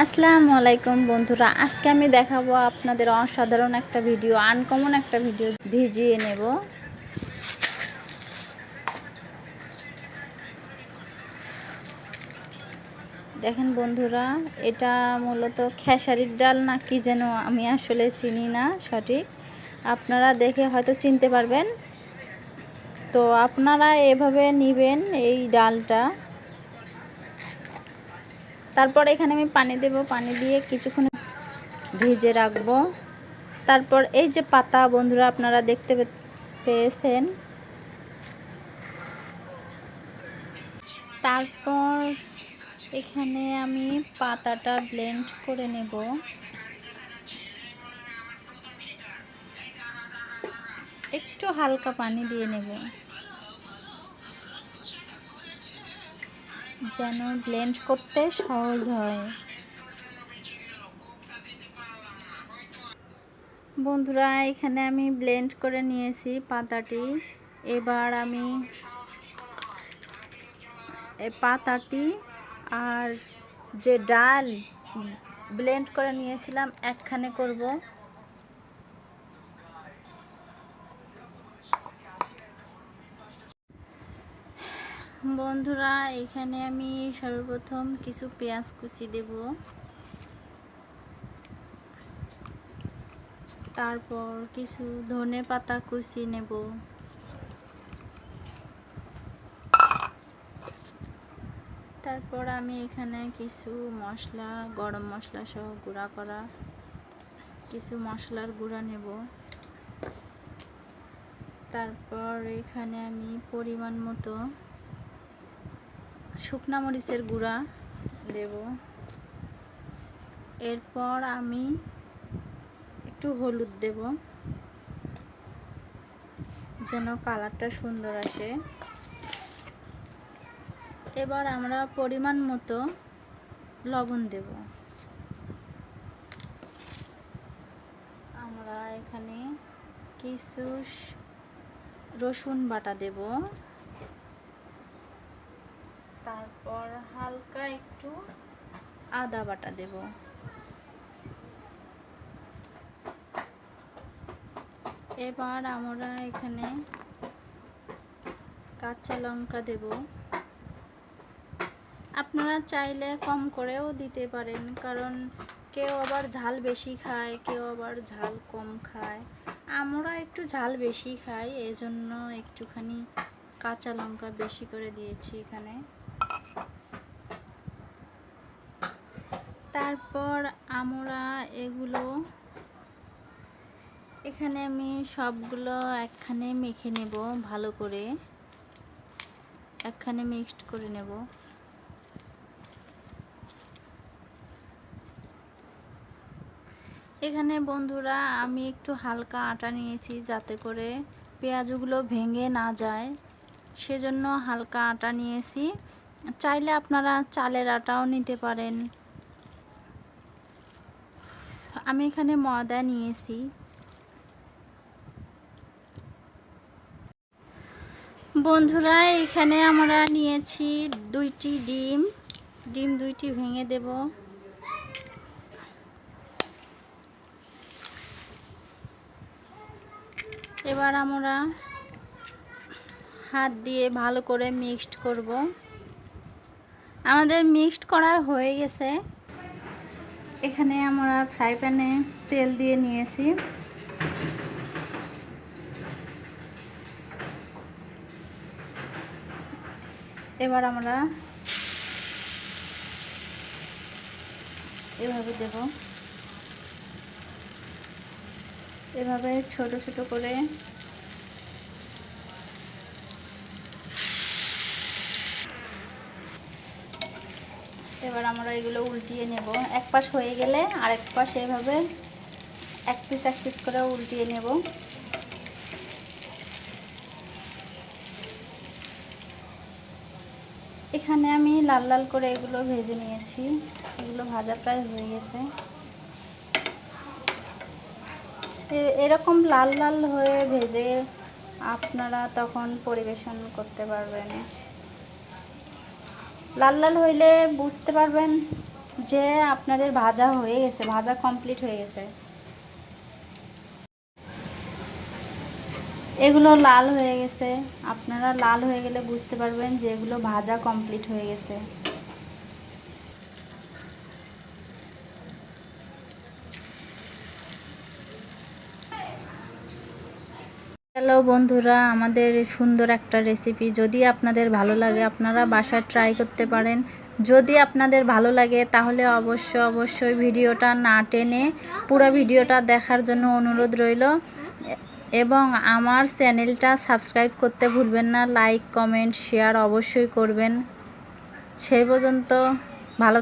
আসসালামু আলাইকুম বন্ধুরা, আজকে আমি দেখাবো আপনাদের অসাধারণ একটা ভিডিও, আনকমন একটা ভিডিও ভিজিয়ে নেব। দেখেন বন্ধুরা, এটা মূলত খেসারির ডাল না কি যেন আমি আসলে চিনি না সঠিক। আপনারা দেখে হয়তো চিনতে পারবেন। তো আপনারা এভাবে নেবেন এই ডালটা। তারপর এখানে আমি পানি দেব, পানি দিয়ে কিছুক্ষণ ভিজে রাখব। তারপর এই যে পাতা, বন্ধুরা আপনারা দেখতে পেয়েছেন। তারপর এখানে আমি পাতাটা ব্লেন্ড করে নেব। একটু হালকা পানি দিয়ে নেব। যেন ব্লেন্ড করতে সহজ হয়। বন্ধুরা, এখানে আমি ব্লেন্ড করে নিয়েছি পাতাটি। এবার আমি পাতাটি আর যে ডাল ব্লেন্ড করে নিয়েছিলাম, একখানে করব। বন্ধুরা, এখানে আমি সর্বপ্রথম কিছু পেঁয়াজ কুচি দেব। তারপর কিছু ধনে পাতা কুচি নেব। তারপর আমি এখানে কিছু মশলা, গরম মশলা সহ গুঁড়া করা কিছু মশলার গুঁড়া নেব। তারপর এখানে আমি পরিমাণ মতো শুকনা মরিচের গুঁড়া দেব। এরপর আমি একটু হলুদ দেব, যেন কালারটা সুন্দর আসে। এবার আমরা পরিমাণ মতো লবণ দেব। আমরা এখানে কিছু রসুন বাটা দেব। তারপর হালকা একটু আদা বাটা দেব। এবার আমরা এখানে কাঁচা লঙ্কা দেব। আপনারা চাইলে কম করেও দিতে পারেন, কারণ কেউ আবার ঝাল বেশি খায়, কেউ আবার ঝাল কম খায়। আমরা একটু ঝাল বেশি খাই, এজন্য একটুখানি কাঁচা লঙ্কা বেশি করে দিয়েছি এখানে। তারপর আমরা এগুলো এখানে আমি সবগুলো একখানে মেখে নেব ভালো করে। একখানে মিক্সড করে নেব। এখানে বন্ধুরা আমি একটু হালকা আটা নিয়েছি যাতে করে পেঁয়াজগুলো ভেঙে না যায়। সেজন্য হালকা আটা নিয়েছি। চাইলে আপনারা চালের আটাও নিতে পারেন। আমি এখানে ময়দা নিয়েছি। বন্ধুরা, এখানে আমরা নিয়েছি দুইটি ডিম। ডিম দুইটি ভেঙে দেব। এবার আমরা হাত দিয়ে ভালো করে মিক্সড করব। আমাদের মিক্সড করা হয়ে গেছে। এখানে আমরা ফ্রাই প্যানে তেল দিয়ে নিয়েছি। এবার আমরা এভাবে দেব। এভাবে ছোট ছোট করে এবার আমরা এগুলো উল্টিয়ে নেব। এক পাশ হয়ে গেলে আরেক পাশ এভাবে এক পিস এক পিস করে উল্টিয়ে নেব। এখানে আমি লাল লাল করে এগুলো ভেজে নিয়েছি। এগুলো ভাজা প্রায় হয়ে গেছে। এরকম লাল লাল হয়ে ভেজে আপনারা তখন পরিবেশন করতে পারবেন। লাল লাল হইলে বুঝতে পারবেন যে আপনাদের ভাজা হয়ে গেছে, ভাজা কমপ্লিট হয়ে গেছে। এগুলো লাল হয়ে গেছে। আপনারা লাল হয়ে গেলে বুঝতে পারবেন যে এগুলো ভাজা কমপ্লিট হয়ে গেছে। হ্যালো বন্ধুরা, আমাদের সুন্দর একটা রেসিপি যদি আপনাদের ভালো লাগে, আপনারা বাসায় ট্রাই করতে পারেন। যদি আপনাদের ভালো লাগে, তাহলে অবশ্য অবশ্যই ভিডিওটা না টেনে পুরো ভিডিওটা দেখার জন্য অনুরোধ রইল। এবং আমার চ্যানেলটা সাবস্ক্রাইব করতে ভুলবেন না লাইক কমেন্ট শেয়ার অবশ্যই করবেন। সেই পর্যন্ত ভালো